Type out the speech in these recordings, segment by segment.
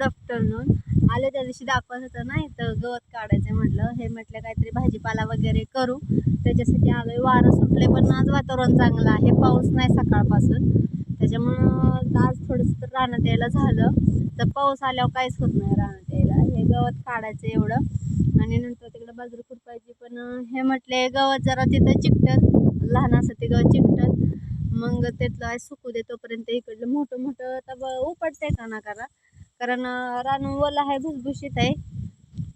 Good afternoon आले त्या दिवशी दाखवत होतं ना इथं गवत काढायचं म्हटलं. हे म्हटलं काहीतरी भाजीपाला वगैरे करू. त्याच्यासाठी आलोय. वारं सुटले पण आज वातावरण चांगलं आहे. पाऊस नाही सकाळपासून. त्याच्यामुळं आज थोडंसं तर रानात यायला झालं. तर पाऊस आल्यावर काहीच होत नाही रानात यायला. हे गवत काढायचं एवढं. आणि नंतर तिकडे बाजरी खुरपायची पण हे म्हटले गवत जरा तिथं चिकटल. लहान असं ते गवत चिकटल. मग त्यातलं आज सुकू दे तोपर्यंत इकडलं मोठं मोठं तब उपटते का ना करा कारण रान ओलं आहे भुसभुशीत आहे.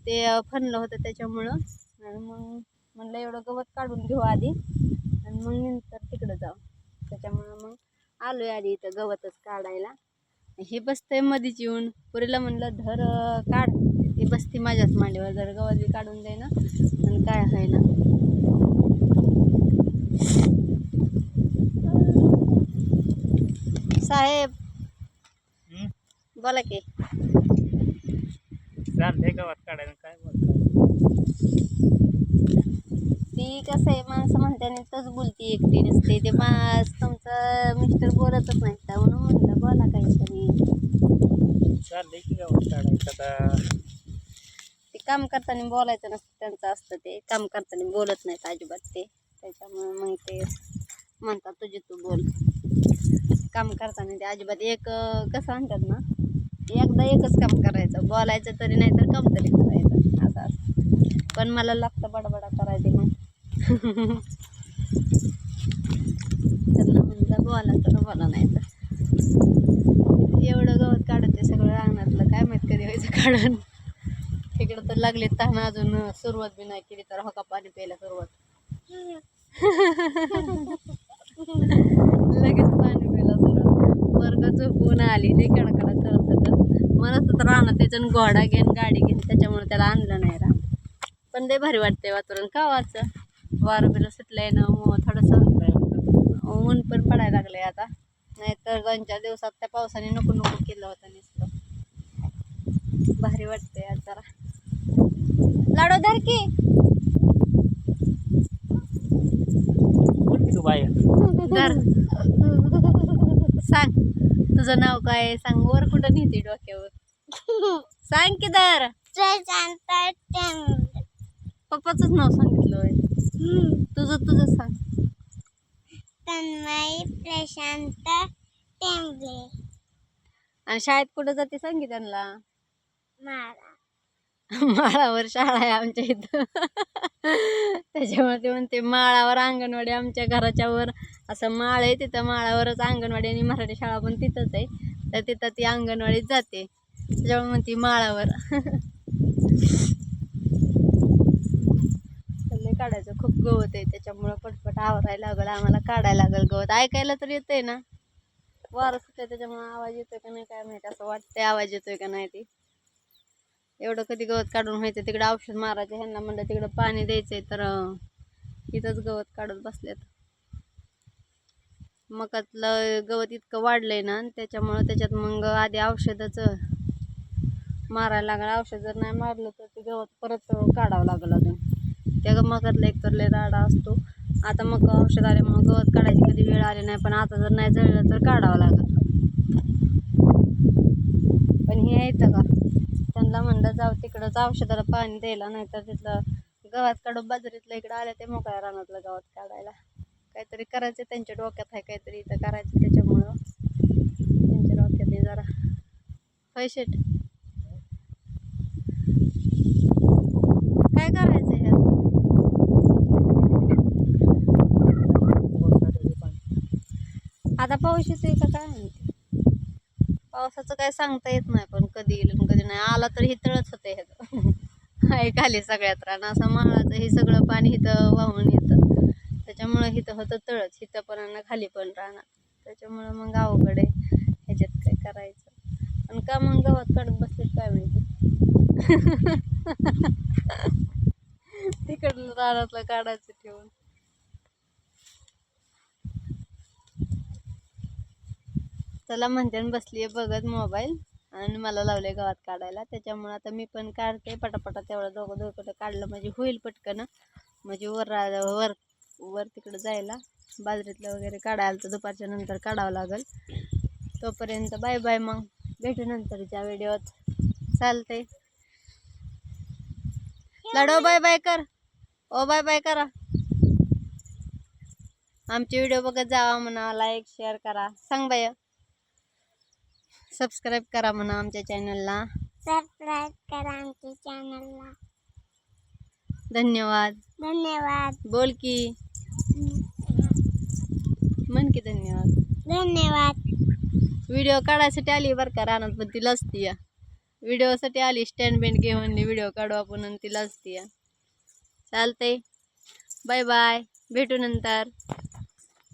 ते फनलं होतं त्याच्यामुळं. आणि मग म्हणलं एवढं गवत काढून घेऊ आधी. आणि मग नंतर तिकडं जाऊ. त्याच्यामुळं मग आलोय आधी इथं गवतच काढायला. हे बसतंय मधीच येऊन. पुरीला म्हणलं धर काढ. ती बसती माझ्याच मांडीवर. जर गवत बी काढून दे ना आणि काय आहे ना. साहेब? बोला की. चाललंय गावात काढायला? काय ती कसं आहे माणसं म्हणते आणि तोच बोलती एकटी नसते. ते मास तुमचं मिस्टर बोलतच नाही म्हणून म्हणलं बोला काहीतरी. चाललंय की गावात काढायचं आता? ते काम करताना बोलायचं नसतं त्यांचं असतं ते. काम करताना बोलत नाहीत अजिबात ते. त्याच्यामुळे मग ते म्हणतात तुझे तू बोल. काम करताना ते अजिबात एक कसं म्हणतात ना एकदा एकच काम करायचं. बोलायचं तरी नाही तर काम तरी करायचं. असं पण मला लागतं बडबडा करायचे मग. त्यांना म्हणलं बोला तर बोला नाही तर. एवढं गवत काढत ते सगळं रांगणातलं काय माहीत कधी व्हायचं काढून. तिकडं तर लागले तहान अजून सुरुवात बी नाही केली तर हो का पाणी प्यायला सुरुवात. लगेच पाणी प्यायला सुरुवात. वर्ग झोपून आली नाही कडक होतं राहणं त्याच्यानं घोडा घेऊन गाडी घेऊन त्याच्यामुळे त्याला आणलं नाही राहणं पण ते भारी वाटतंय वातावरण. का वाचं वारं बिरं सुटलंय ना मग थोडंसं ऊन पण पडायला लागलंय आता. नाहीतर दोन चार दिवसात त्या पावसाने नको नको केलं होतं नुसतं. भारी वाटतंय आज जरा. लाडू धर की. तू धर. तुझं नाव काय? सांग. वर कुठं नेते डोक्यावर? सांग की धर पप्पाच नाव सांगितलं. तुझं तुझं सांग. तन्मय प्रशांत टेंबले आणि शाळेत कुठं जाते सांग त्यांना? माळावर शाळा आहे आमच्या इथं. त्याच्यामुळे ते म्हणते माळावर अंगणवाडी आमच्या घराच्या वर. असं माळ आहे तिथं माळावरच अंगणवाडी आणि मराठी शाळा पण तिथंच आहे. तर तिथं ती अंगणवाडीत जाते. त्याच्यामुळे म्हणते माळावर. काढायचं. खूप गवत आहे. त्याच्यामुळं पटपट आवरायला लागल. आम्हाला काढायला लागल गवत. ऐकायला तर येतंय ना? वारं सुटलं त्याच्यामुळं आवाज येतोय का नाही काय माहिती. असं वाटतंय आवाज येतोय का नाही ते. एवढं कधी गवत काढून व्हायचं तिकडं औषध मारायचं. ह्यांना म्हणलं तिकडं पाणी द्यायचंय. तर इथंच गवत काढत बसल्यात मकातलं गवत इतकं वाढलंय ना त्याच्यामुळं त्याच्यात मग आधी औषधाचं मारायला लागलं. औषध जर नाही मारलं तर ते गवत परत काढावं लागलं अजून. त्या मकातला एक तर लय राडा असतो. आता मग औषध आल्यामुळं गवत काढायची कधी वेळ आली नाही पण आता जर नाही जळलं तर काढावं लागलं. पण हे येतं का? त्यांना म्हणलं जाऊ तिकडंच औषधाला पाणी द्यायला नाही तर तिथलं गवत काढून बाजरीतलं इकडं आलं ते मोकळ्या रानातलं गवत काढायला. काहीतरी करायचं त्यांच्या डोक्यात आहे काहीतरी इथं करायचं त्याच्यामुळं. त्यांच्या डोक्यात हे जरा. होय शेट काय करायचं ह्यात? आता पाऊस येतोय का काय म्हणते पावसाचं काय सांगता येत नाही पण कधी येईल कधी नाही. आला तर ही तळच होते ह्याचं. आहे खाली सगळ्यात रान. असं माळाचं हे सगळं पाणी इथं वाहून येतं. त्याच्यामुळं हिथं होतं तळच. हिथं पण आणि खाली पण राहणार. त्याच्यामुळं मग गावाकडे ह्याच्यात काय करायचं? आणि का मग गावात काढत बसले काय माहिती? तिकडलं रानातलं काढायचं ठेवून. चला म्हणते बसली आहे बघत मोबाईल. आणि मला लावले गावात काढायला. त्याच्यामुळे आता मी पण काढते. पटापटा तेवढं दोघं दोघं काढलं म्हणजे होईल पटकन. म्हणजे वर वर वर तिकडं जायला. बाजरीतलं वगैरे काढायला तर दुपारच्या नंतर काढावं लागेल. तोपर्यंत बाय बाय मग. भेटू नंतरच्या व्हिडिओत. चालते लाडो बाय बाय कर. ओ बाय बाय करा. आमचे व्हिडिओ बघत जावा म्हणा. लाईक शेअर करा. सांग बाय सबस्क्राईब करा म्हणा आमच्या चॅनलला सबस्क्राईब करा आमच्या चॅनलला धन्यवाद. धन्यवाद. बोल की. म्हण की धन्यवाद. धन्यवाद. व्हिडिओ काढायसाठी आली बरं का रानात पण ती लसती या. व्हिडिओसाठी आली स्टँड बेंड घेऊन व्हिडिओ काढू आपण आणि ती लसती या. चालते बाय बाय भेटू नंतर.